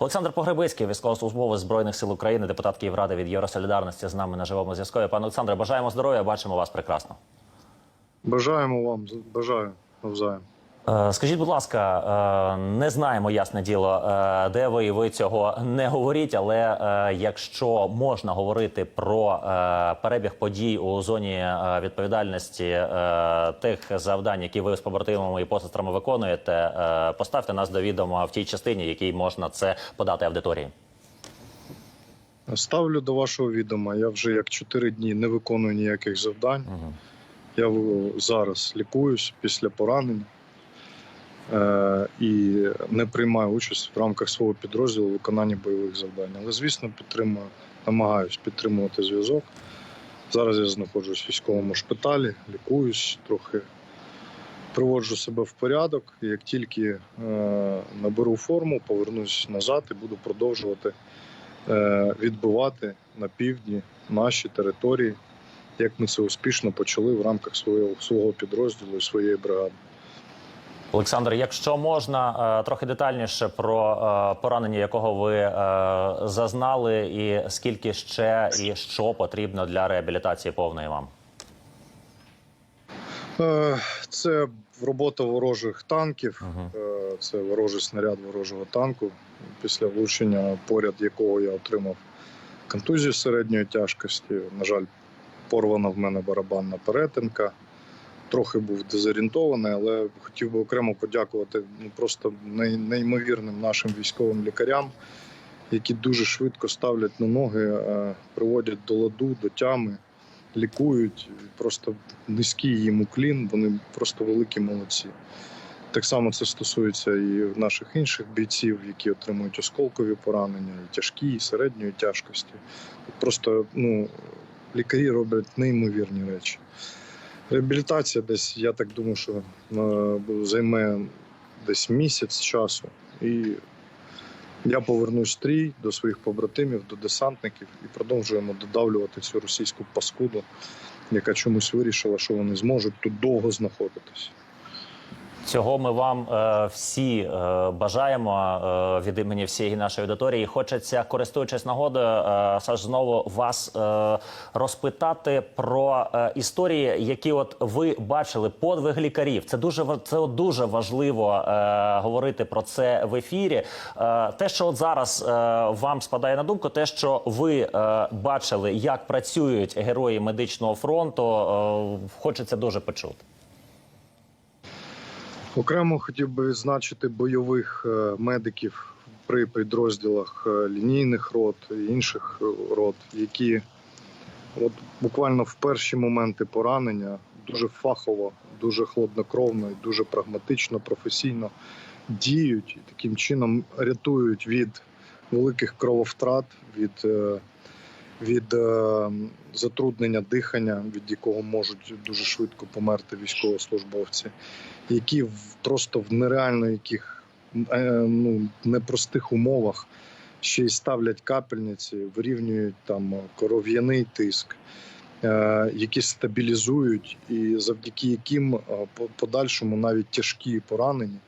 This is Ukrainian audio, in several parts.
Олександр Погребицький, військовослужбовець збройних сил України, депутат Київради від Євросолідарності з нами на живому зв'язку. Пане Олександре, бажаємо здоров'я. Бачимо вас прекрасно. Бажаємо вам, бажаю навзаєм. Е, Скажіть, будь ласка, е, не знаємо, ясне діло, е, де ви і ви цього не говоріть. Але якщо можна говорити про перебіг подій у зоні відповідальності тих завдань, які ви з побратимами і посестрами виконуєте, поставте нас до відома в тій частині, якій можна це подати аудиторії. Ставлю до вашого відома. Я вже як 4 дні не виконую ніяких завдань. Мгм. Я зараз лікуюсь після поранення е, і не приймаю участь в рамках свого підрозділу у виконанні бойових завдань. Але, звісно, підтримую, намагаюсь підтримувати зв'язок. Зараз я знаходжусь в військовому шпиталі, лікуюсь, трохи приводжу себе в порядок. І як тільки е, наберу форму, повернусь назад і буду продовжувати е, відбивати на півдні наші території, як ми це успішно почали в рамках свого, свого підрозділу і своєї бригади. Олександр, якщо можна е, трохи детальніше про е, поранення, якого ви е, зазнали, і скільки ще і що потрібно для реабілітації повної вам? Це робота ворожих танків, е, це ворожий снаряд ворожого танку, після влучення, поряд якого я отримав контузію середньої тяжкості. На жаль, порвана в мене барабанна перетинка. Трохи був дезорієнтований, але хотів би окремо подякувати ну, просто неймовірним нашим військовим лікарям, які дуже швидко ставлять на ноги, е, приводять до ладу, до тями, лікують. Просто низький їм уклін, вони просто великі молодці. Так само це стосується і наших інших бійців, які отримують осколкові поранення, і тяжкі, і середньої тяжкості. Просто ну, лікарі роблять неймовірні речі. Реабілітація десь, я так думаю, що займе десь місяць часу. І я повернусь стрій до своїх побратимів, до десантників і продовжуємо додавлювати цю російську паскуду, яка чомусь вирішила, що вони зможуть тут довго знаходитись. Цього ми вам е, всі е, бажаємо е, від імені всієї нашої аудиторії. Хочеться, користуючись нагодою, е, Саш, знову вас е, розпитати про е, історії, які от ви бачили, подвиг лікарів. Це дуже це дуже важливо е, говорити про це в ефірі. Е, те, що от зараз е, вам спадає на думку, те, що ви е, бачили, як працюють герої медичного фронту, е, хочеться дуже почути. Окремо хотів би відзначити бойових е, медиків при підрозділах е, лінійних рот і інших рот, які от буквально в перші моменти поранення дуже фахово, дуже хладнокровно і дуже прагматично, професійно діють і таким чином рятують від великих крововтрат, від, е, від е, затруднення дихання, від якого можуть дуже швидко померти військовослужбовці які в просто в нереально яких е, ну, непростих умовах ще й ставлять капельниці, вирівнюють там коров'яний тиск, е, які стабілізують, і завдяки яким по- подальшому навіть тяжкі поранені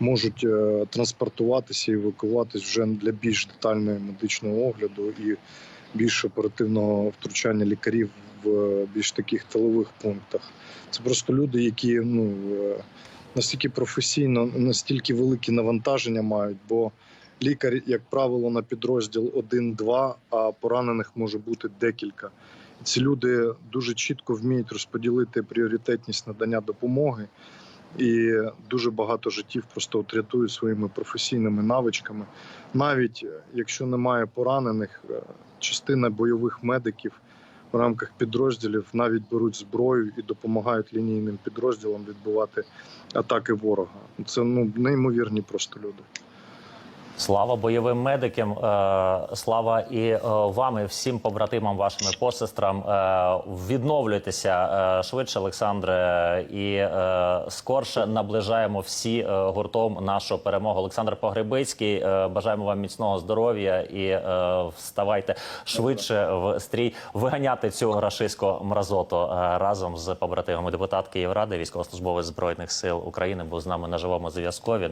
можуть транспортуватися і евакуюватись вже для більш детального медичного огляду і більш оперативного втручання лікарів в е, більш таких тилових пунктах. Це просто люди, які ну е, настільки професійно, настільки великі навантаження мають, бо лікар, як правило, на підрозділ один-два, а поранених може бути декілька. Ці люди дуже чітко вміють розподілити пріоритетність надання допомоги. І дуже багато життів просто от рятують своїми професійними навичками. Навіть е, якщо немає поранених, частина бойових медиків в рамках підрозділів навіть беруть зброю і допомагають лінійним підрозділам відбувати атаки ворога. Це ну неймовірні просто люди. Слава бойовим медикам, е, слава і е, вам, і всім побратимам, вашим посестрам. Е, Відновлюйтеся швидше, Олександре, і скорше наближаємо всі гуртом нашу перемогу. Олександр Погребицький. Бажаємо вам міцного здоров'я і вставайте швидше в стрій виганяти цю рашистську мразоту разом з побратимами депутат Київради, військовослужбовець збройних сил України. Був з нами на живому зв'язкові.